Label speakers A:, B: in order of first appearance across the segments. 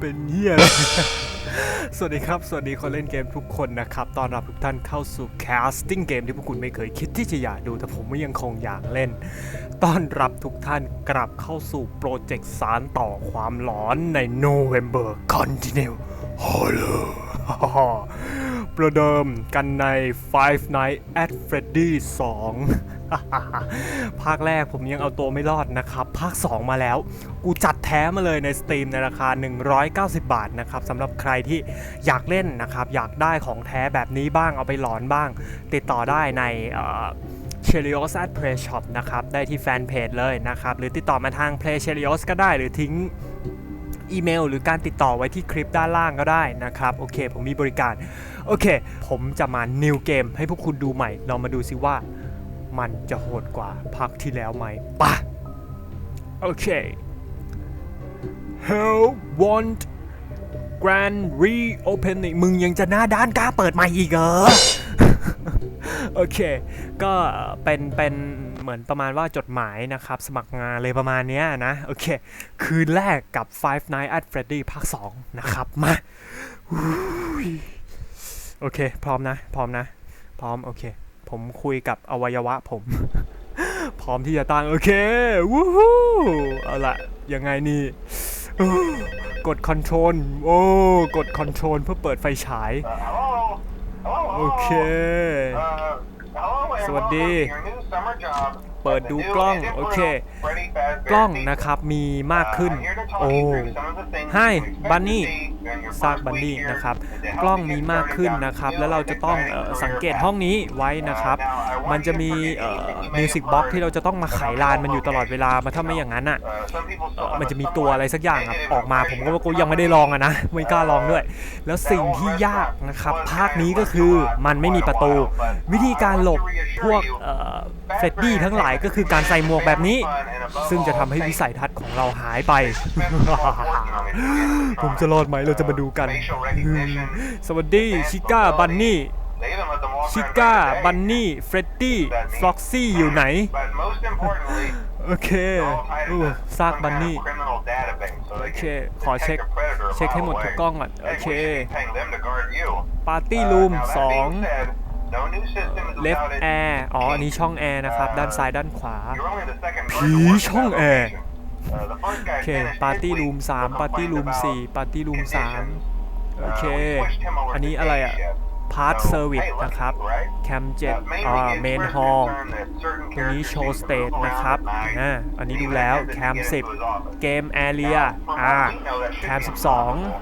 A: เป็นเฮียสวัสดีครับ สวัสดีคนเล่นเกมทุกคนนะครับ ตอนรับทุกท่านเข้าสู่ casting เกมที่พวกคุณไม่เคยคิดที่จะอยากดู แต่ผมก็ยังคงอยากเล่น ต้อนรับทุกท่านกลับเข้าสู่โปรเจกต์สารต่อความหลอนใน November Continue Horror ประเดิมกันใน Five Nights at Freddy 2 ภาคแรกผมยังเอาตัวไม่รอดนะครับ ภาค 2 มาแล้ว กูจัดแท้มาเลยในสตรีมในราคา 190 บาทนะครับสำหรับใครที่อยากเล่นนะครับ อยากได้ของแท้แบบนี้บ้างเอาไปหลอนบ้าง ติดต่อได้ในเชลิโอส at Play Shop นะครับ ได้ที่แฟนเพจเลยนะครับ หรือติดต่อมาทาง Play c h e l i o s ก็ได้หรือทิ้งอีเมลหรือการติดต่อไว้ที่คลิปด้านล่างก็ได้นะครับ โอเค ผมมีบริการ โอเค ผมจะมา new เกมให้พวกคุณดูใหม่ลองมาดูซิว่า มันจะโหดกว่าภาคที่แล้วไหมปะโอเค Hell want grand reopening มึงยังจะหน้าด้านกล้าเปิดใหม่อีกเหรอ โอเค ก็เป็นเป็นเหมือนประมาณว่าจดหมายนะครับ สมัครงานเลยประมาณเนี้ยนะ โอเค คืนแรกกับ Five Nights at Freddy ภาค 2 นะครับ มาอุ้ยโอเค พร้อมนะ พร้อมนะ พร้อม โอเค ผมคุยกับอวัยวะผม พร้อมที่จะตั้งโอเควู้ฮู้เอาละยังไงนี่กดคอนโทรลโอ้กดคอนโทรลเพื่อเปิดไฟฉาย โอเค สวัสดี เปิดดูกล้อง โอเค กล้องนะครับมีมากขึ้น โอ้
B: ให้บันนี่
A: ซากบันนี่นะครับ กล้องมีมากขึ้นนะครับ แล้วเราจะต้องสังเกตห้องนี้ไว้นะครับ มันจะมีมิวสิกบ็อกที่เราจะต้องมาไขลานมันอยู่ตลอดเวลามาถ้าไม่อย่างนั้นอะมันจะมีตัวอะไรสักอย่างออกมาผมก็ว่ากูยังไม่ได้ลองอะนะไม่กล้าลองด้วย แล้วสิ่งที่ยากนะครับ ภาคนี้ก็คือมันไม่มีประตู วิธีการหลบพวกเฟดดี้ทั้งหลายก็คือการใส่หมวกแบบนี้ ซึ่งจะทำให้วิสัยทัศน์ของเราหายไป ผมจะรอดไหมเราจะมาดูกัน สวัสดีชิก้าบันนี่ชิก้าบันนี่เฟรดดี้ฟล็อกซี่อยู่ไหน โอเคอู้ซากบันนี่โอเค ขอเช็ค เช็คให้หมดทุกกล้องก่อน โอเค ปาร์ตี้รูม2เล ฟแอร์อ๋อ อันนี้ช่องแอร์นะครับ ด้านซ้ายด้านขวา ผีช่องแอร์ โอเค ปาร์ตี้รูม3ปาร์ตี้รูม4ปาร์ตี้รูม3โอเค อันนี้อะไรอะพาร์ทเซอร์วิสนะครับแคม7อ่าเมนฮอลตรงนี้โชว์สเตทนะครับอ่าอันนี้ดูแล้วแคม10เกมแอเรียอ่าแคม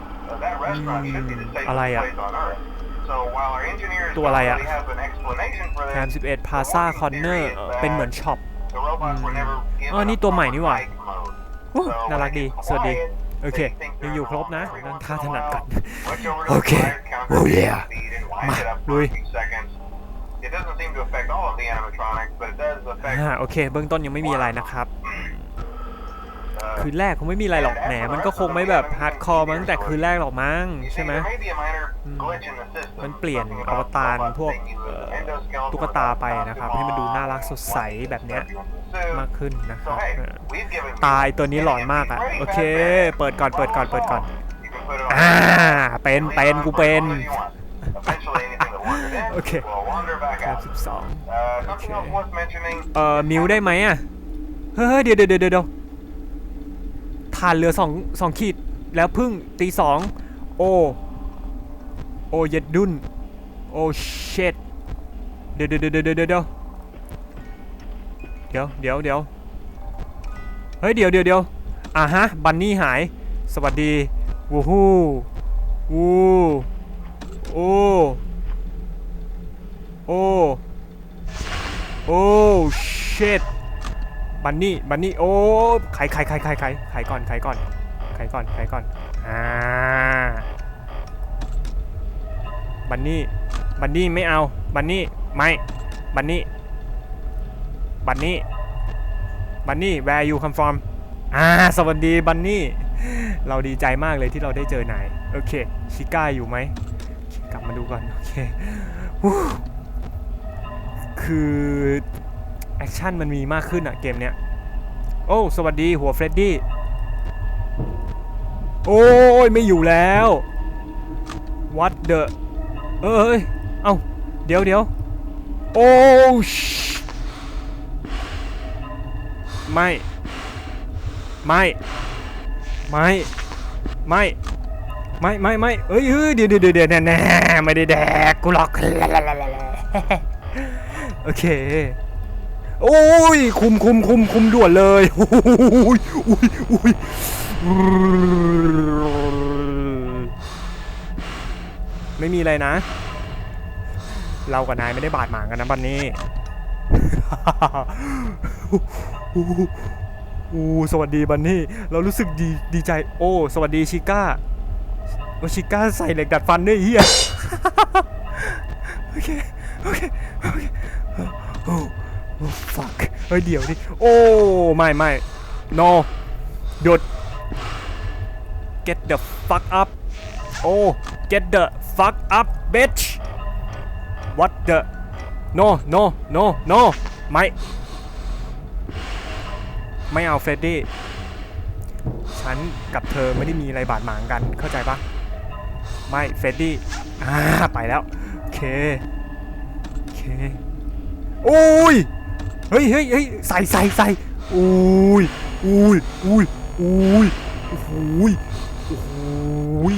A: 12อะไรอะ ตัวอะไรอะแคม11พาซาคอนเนอร์เป็นเหมือนช็อป
B: เออนี่ตัวใหม่นี่หว่า
A: อู้น่ารักดี สวัสดี โอเค ยังอยู่ครบนะ นั่งท่าถนัดกัน
B: โอเค
A: โอ้ยมา ลุยอ่าโอเค เบื้องต้นยังไม่มีอะไรนะครับ คืนแรกคงไม่มีอะไรหรอกแหมมันก็คงไม่แบบฮาร์ดคอร์มาตั้งแต่คืนแรกหรอกมั้งใช่ไหมมันเปลี่ยนอวตารพวกตุ๊กตาไปนะครับ ให้มันดูน่ารักสดใสแบบเนี้ยมากขึ้นนะครับตายตัวนี้หลอนมากอะโอเค เปิดก่อนเปิดก่อนเปิดก่อนอ่าเป็นเป็นกูเป็นโอเคครับ12
B: โอเค
A: เอ่อมิวได้ไหมอะเฮ้ยเดี๋ยวเดี๋ยวเดี๋ยว เดี๋ยวทานเรือสองสองขีด แล้วพึ่งตีสองโอ โอเย็ดดุนโอเชดเดี๋ยวเดี๋ยวเดี๋ยวเดี๋ยวเดี๋ยวเดี๋ยวเดี๋ยวเดี๋ยวเดี๋ยวเฮ้ยเดี๋ยวเดี๋ยวเดี๋ยวอะฮะ บันนี่หาย สวัสดีวูฮูวูโอโอโอ้ shit บันนี่บันนี่โอ้ไขไขไขไขไขไขก่อนไขก่อนไขก่อนไขก่อนอ่าบันนี่บันนี่ไม่เอาบันนี่ไม่บันนี่บันนี่บันนี่ where you come from อ่าสวัสดีบันนี่เราดีใจมากเลยที่เราได้เจอนายโอเคชิก้าอยู่ไหมกลับมาดูก่อนโอเคคือ แอคชั่นมันมีมากขึ้นอะเกมเนี้ย โอ้ สวัสดีหัวเฟรดดี้ โอ้ยไม่อยู่แล้ว what the เอ้ย เอาเดี๋ยวเดี๋ยวโอ้ชไม่ ไม่ ไม่ ไม่ ไม่ ไม่ ไม่ เอ้ยเดี๋ยวเดี๋ยวเดี๋ยวแน่แน่ไม่ได้แดกกูหรอกโอเค โอ้ยคุมคุมคุมคุมด่วนเลยโอ้ยอุ้ยอุ้ยไม่มีอะไรนะ เรากับนายไม่ได้บาดหมางกันนะบันนี้โอ้สวัสดีบันนี่ เรารู้สึกดีดีใจ โอ้ สวัสดีชิก้าโอชิก้าใส่เหล็กดัดฟันด้วยไอ้เฮียโอเค โอเค โอเค fuck เฮ้ยเดี๋ยวดิโอ้ไม่ไม่ no หยุด get the fuck up โอ้ get the fuck up bitch what the no no no no ไม่ ไม่เอาเฟรดดี้ฉันกับเธอไม่ได้มีอะไรบาดหมางกันเข้าใจปะไม่เฟรดดี้อ่าไปแล้ว โอเค โอเค โอ้ย เฮ้ยเฮ้ยเฮ้ยใส่ใส่ใส่โอ้ยอุ้ยอุ้ยอุ้ยโอ้โหยโอ้โหย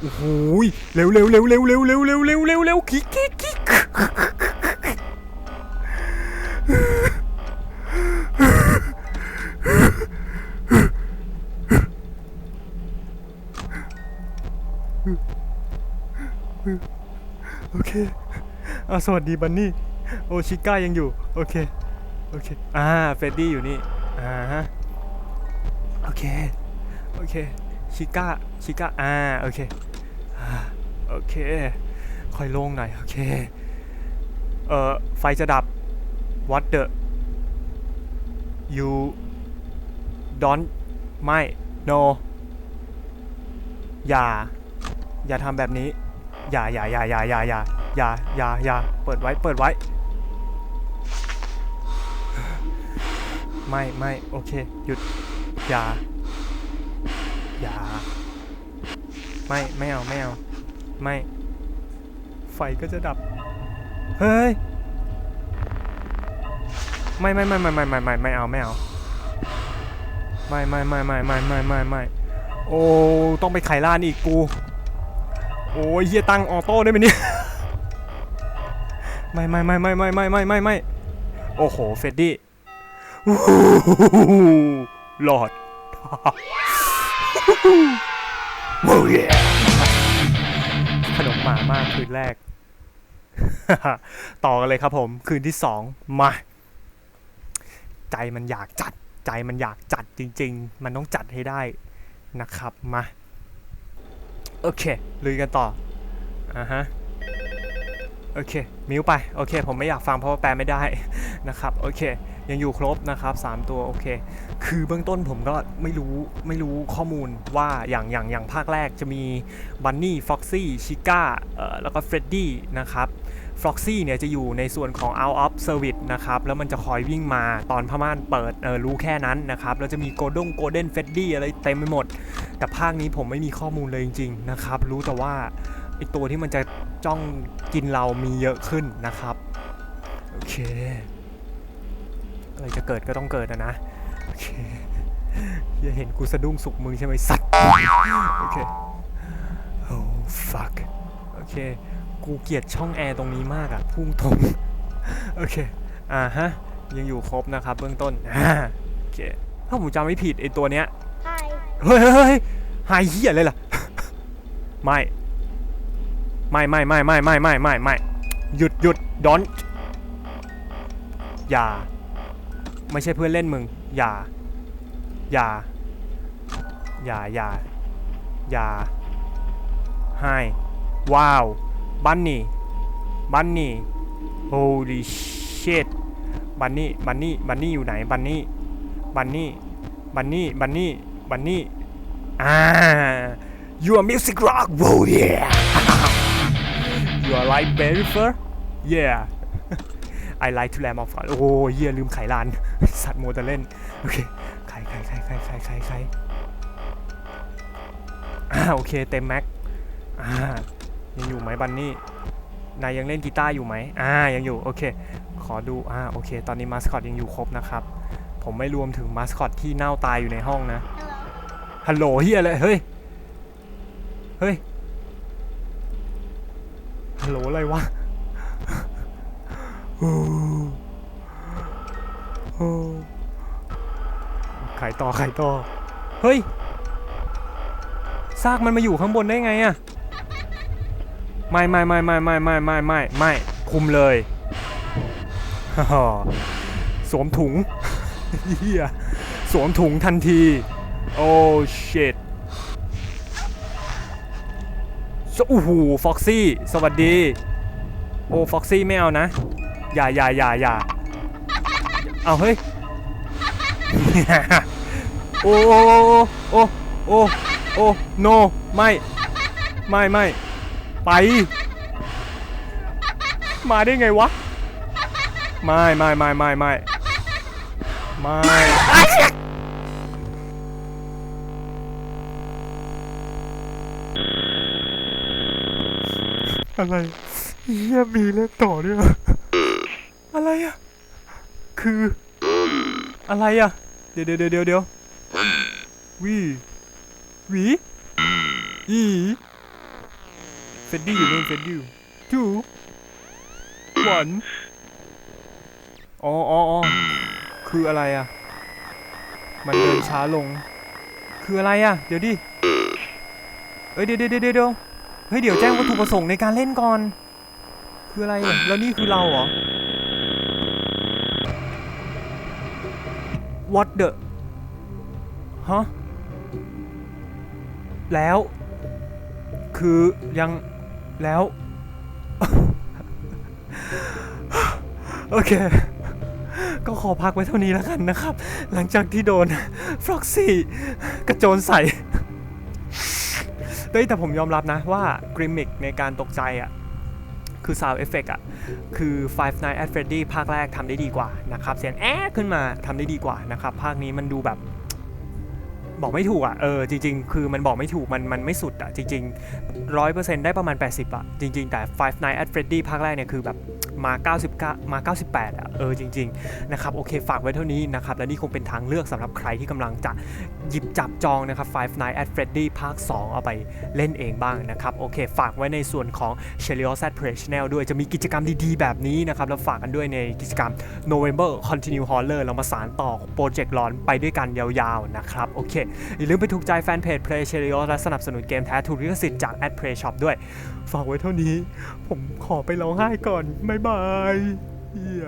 A: โอ้โหยเร็วเร็วเร็วเร็วเร็วเร็วเร็วเร็วเร็วเร็วคิกคิกคิกโอเคอะสวัสดีบันนี่ โอชิก้ายังอยู่ โอเค โอเค อ่า เฟรดดี้อยู่นี่ อ่าฮะ โอเค โอเค ชิก้า ชิก้า อ่า โอเค อ่า โอเค ค่อยโล่งหน่อย โอเค เอ่อ ไฟจะดับ what the you don't ไม่ no อย่า อย่าทำแบบนี้ อย่าอย่าอย่าอย่าอย่าอย่าอย่าอย่าอย่าเปิดไว้ เปิดไว้ ไม่ไม่โอเค หยุด อย่า อย่า ไม่ ไม่เอา ไม่เอา ไม่ ไฟก็จะดับ เฮ้ย ไม่ไม่ไม่ไม่ไม่ไม่ไม่ไม่เอา ไม่เอา ไม่ไม่ไม่ไม่ไม่ไม่ไม่ไม่โอ้ ต้องไปไขล้านอีกกู โอ้ยเฮียตั้งออโต้ได้ไหมเนี่ยไม่ไม่ไม่ไม่ไม่ไม่ไม่ไม่ไม่โอ้โห เฟดดี้ หลอดโอ้ยขนมหมามากคืนแรก ต่อกันเลยครับผมคืนที่สองมา ใจมันอยากจัด ใจมันอยากจัดจริง ๆ มันต้องจัดให้ได้นะครับมา โอเคลุยกันต่ออ่าฮะโอเค มิวไป โอเค ผมไม่อยากฟังเพราะว่าแปลไม่ได้นะครับ โอเค ยังอยู่ครบนะครับ 3 ตัวโอเค คือเบื้องต้นผมก็ไม่รู้ไม่รู้ข้อมูลว่าอย่างอย่างอย่างภาคแรกจะมีบันนี่ฟ็อกซี่ชิก้าแล้วก็เฟรดดี้นะครับฟ็อกซี่เนี่ยจะอยู่ในส่วนของ out of service นะครับ แล้วมันจะคอยวิ่งมาตอนพม่านเปิดเออรู้แค่นั้นนะครับ แล้วจะมีโกลด้งโกลเด้นเฟดดี้อะไรเต็มไปหมด แต่ภาคนี้ผมไม่มีข้อมูลเลยจริง ๆ นะครับ รู้แต่ว่าไอตัวที่มันจะจ้องกินเรามีเยอะขึ้นนะครับ โอเค อะไรจะเกิดก็ต้องเกิดนะนะโอเคอย่าเห็นกูสะดุ้งสุกมึงใช่ไหมสัตว์โอเคโอ้ fuck โอเคกูเกลียดช่องแอร์ตรงนี้มากอะพุ่งตรงโอเคอ่าฮะยังอยู่ครบนะครับเบื้องต้นอ่าโอเคถ้าผมจำไม่ผิดไอตัวเนี้ย
C: Hi.
A: เฮ้ยเฮ้ยเฮ้ยหายเหี้ยเลยล่ะไม่ไม่ไม่ไม่ไม่ไม่ไม่ไม่ไม่หยุดหยุด don't อย่า ไม่ใช่เพื่อนเล่นมึง อย่า อย่า อย่า อย่า อย่าให้ว้าว บันนี่ บันนี่ holy shit บันนี่ บันนี่ บันนี่อยู่ไหน บันนี่ บันนี่ บันนี่ บันนี่ บันนี่ อ่า you are music rock whoa yeah you are like Berifer yeah I like to lamb of God โอ้เหี้ยลืมไขลาน สัตว์โมวแต่เล่น โอเค ไขไขไขไขไขไขไขอ่าโอเค เต็มแม็กอ่ายังอยู่ไหมบันนี่ นายยังเล่นกีตาร์อยู่ไหมอ่า ยังอยู่ โอเค ขอดู อ่า โอเค ตอนนี้มาสคอตยังอยู่ครบนะครับ ผมไม่รวมถึงมาสคอตที่เน่าตายอยู่ในห้องนะ ฮัลโหลเฮียเลยเฮ้ย เฮ้ย ฮัลโหลอะไรวะโอ้โอ้ ขายต่อขายต่อ เฮ้ย ซากมันมาอยู่ข้างบนได้ไงอะไม่ไม่ไม่ไม่ไม่ไม่ไม่ไม่ไม่คุมเลยฮ่าสวมถุงเฮียสวมถุงทันที โอ้ชิตโอ้โหฟ็อกซี่ สวัสดี โอ้ฟ็อกซี่ไม่เอานะ อย่าอย่าอย่าอย่าเอาเฮ้ยโอ้โอ้โอ้โอ้โอ้โนไม่ ไม่ไม่ไป มาได้ไงวะ ไม่ไม่ไม่ไม่ไม่ไม่อะไรเฮียมีเล่นต่อด้วย อะไรอะคือ อะไรอะเดี๋ยวเดี๋ยวเดี๋ยวเดี๋ยววีวีอีเฟดดี้อยู่นู่นเฟดดี้ two one อ๋ออ๋ออ๋อคืออะไรอะมันเดินช้าลง คืออะไรอะเดี๋ยวดิเอ้ยเดี๋ยวเดี๋ยวเดี๋ยวเดี๋ยวเฮ้ยเดี๋ยวแจ้งวัตถุประสงค์ในการเล่นก่อน คืออะไร แล้วนี่คือเราเหรอ What the ฮะ แล้ว คือยังแล้ว โอเค ก็ขอพักไว้เท่านี้แล้วกันนะครับ หลังจากที่โดนฟล็อกซี่กระโจนใส่เฮ้ยแต่ผมยอมรับนะว่า กริมมิกในการตกใจอะ คือ Sound Effect อะ คือ Five Nights at Freddy ภาคแรกทำได้ดีกว่านะครับ เสียงแอ๊ขึ้นมาทำได้ดีกว่านะครับ ภาคนี้มันดูแบบ บอกไม่ถูกอะ เออ จริง ๆ คือมันบอกไม่ถูก มันมันไม่สุดอะ จริงๆร้อยเปอร์เซ็นต์ได้ประมาณ 80อะ จริง ๆ แต่ Five Nights at Freddy ภาคแรกเนี่ยคือแบบ มา 99 มา 98อะเออจริงๆนะครับโอเคฝากไว้เท่านี้นะครับและนี่คงเป็นทางเลือกสำหรับใครที่กำลังจะหยิบจับจองนะครับ Five Nights at Freddy ภาค 2 เอาไปเล่นเองบ้างนะครับโอเค ฝากไว้ในส่วนของ c h e l i o s at Play Channel ด้วยจะมีกิจกรรมดีๆ แบบนี้นะครับ แล้วฝากกันด้วยในกิจกรรม November Continue Horror เรามาสารต่อโปรเจกต์ร้อนไปด้วยกันยาวๆนะครับโอเคอย่าลืมไปถูกใจแฟนเพจ Play c h e l i o s และสนับสนุนเกมแท้ถูกลิขสิทธิ์จาก Ad Play Shop ด้วย ฝากไว้เท่านี้ ผมขอไปร้องไห้ก่อนบ๊ายบายเฮีย